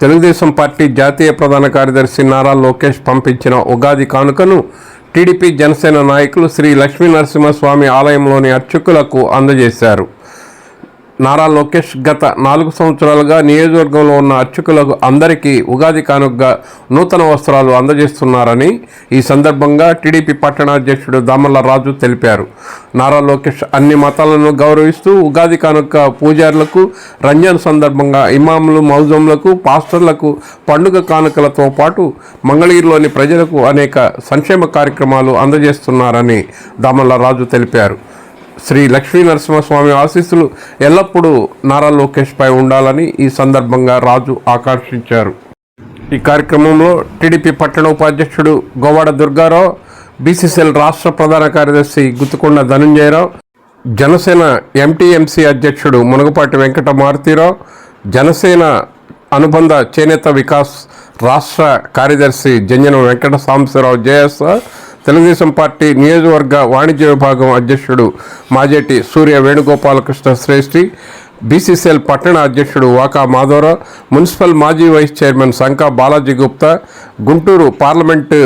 Telugu Desam party జాతీయ ప్రధాన కార్యదర్శి నారా లోకేష్ పంపించిన ఉగాది కానుకను టీడీపీ జనసేన నాయకులు శ్రీ లక్ష్మీ నరసింహస్వామి ఆలయంలోని అర్చకులకు అందజేశారు. నారా లోకేష్ గత నాలుగు సంవత్సరాలుగా నియోజకవర్గంలో ఉన్న అర్చకులకు అందరికీ ఉగాది కానుకగా నూతన వస్త్రాలు అందజేస్తున్నారని ఈ సందర్భంగా టీడీపీ పట్టణాధ్యక్షుడు దామల్ల రాజు తెలిపారు. నారా లోకేష్ అన్ని మతాలను గౌరవిస్తూ ఉగాది కానుక పూజారులకు రంజాన్ సందర్భంగా ఇమాములు మౌజంలకు పాస్టర్లకు పండుగ కానుకలతో పాటు మంగళగిరిలోని ప్రజలకు అనేక సంక్షేమ కార్యక్రమాలు అందజేస్తున్నారని దామల్ల రాజు తెలిపారు. శ్రీ లక్ష్మీ నరసింహస్వామి ఆశీస్సులు ఎల్లప్పుడూ నారా లోకేష్పై ఉండాలని ఈ సందర్భంగా రాజు ఆకాంక్షించారు. ఈ కార్యక్రమంలో టీడీపీ పట్టణ ఉపాధ్యక్షుడు గోవాడ దుర్గారావు బీసీసీఎల్ రాష్ట్ర ప్రధాన కార్యదర్శి గుత్తుకొండ ధనుంజయరావు జనసేన ఎంటీఎంసీ అధ్యక్షుడు మునగపాటి వెంకట మారుతీరావు జనసేన అనుబంధ చేనేత వికాస్ రాష్ట్ర కార్యదర్శి జంజన వెంకట సాంబశివరావు జేఎస్ఆర్ తెలుగుదేశం పార్టీ నియోజకవర్గ వాణిజ్య విభాగం అధ్యక్షుడు మాజేటి సూర్య వేణుగోపాలకృష్ణ శ్రేష్ఠి బీసీసీఎల్ పట్టణ అధ్యక్షుడు వాకా మాధవరావు మున్సిపల్ మాజీ vice chairman Shanka Balaji Gupta Guntur parliament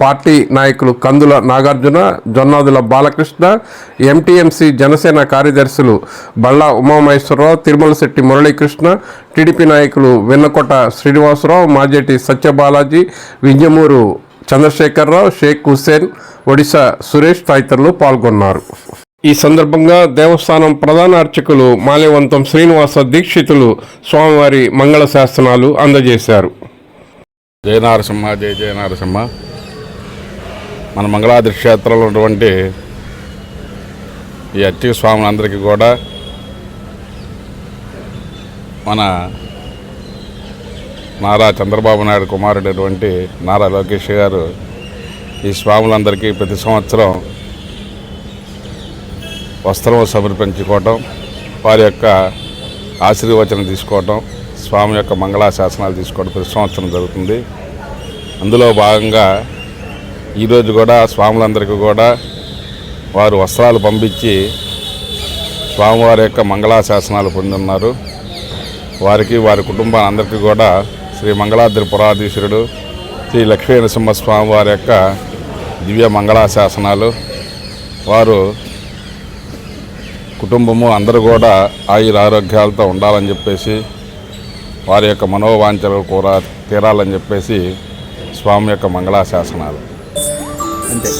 party నాయకులు కందుల నాగార్జున జొన్నాదుల బాలకృష్ణ ఎంటీఎంసీ జనసేన కార్యదర్శులు బళ్ళా ఉమామహేశ్వరరావు తిరుమలశెట్టి మురళీకృష్ణ టీడీపీ నాయకులు వెన్నకొట శ్రీనివాసరావు మాజేటి సత్యబాలాజీ వింజమూరు చంద్రశేఖరరావు షేక్ హుస్సేన్ ఒడిశా సురేష్ తదితరులు పాల్గొన్నారు. ఈ సందర్భంగా దేవస్థానం ప్రధాన అర్చకులు మాల్యవంతం శ్రీనివాస దీక్షితులు స్వామివారి మంగళ శాసనాలు అందజేశారు. జయ నారసింహ జయ జయ నారసింహ. మన మంగళాద్రి క్షేత్రంలో ఉన్నటువంటి ఈ అర్చక స్వాములందరికీ కూడా మన నారా చంద్రబాబు నాయుడు కుమారుడైనటువంటి నారా లోకేష్ గారు ఈ స్వాములందరికీ ప్రతి సంవత్సరం వస్త్రం సమర్పించుకోవటం వారి యొక్క ఆశీర్వచనం తీసుకోవటం స్వామి యొక్క మంగళాశాసనాలు తీసుకోవడం ప్రతి సంవత్సరం జరుగుతుంది. అందులో భాగంగా ఈరోజు కూడా స్వాములందరికీ కూడా వారు వస్త్రాలు పంపించి స్వామివారి యొక్క మంగళాశాసనాలు పొందున్నారు. వారికి వారి కుటుంబాలందరికీ కూడా శ్రీ మంగళాద్రి పురాధీశ్వరుడు శ్రీ లక్ష్మీ నరసింహస్వామి వారి యొక్క దివ్య మంగళాశాసనాలు. వారు కుటుంబము అందరూ కూడా ఆయుర ఆరోగ్యాలతో ఉండాలని చెప్పేసి వారి యొక్క మనోవాంఛలు కూడా తీరాలని చెప్పేసి స్వామి యొక్క మంగళాశాసనాలు. అంతే.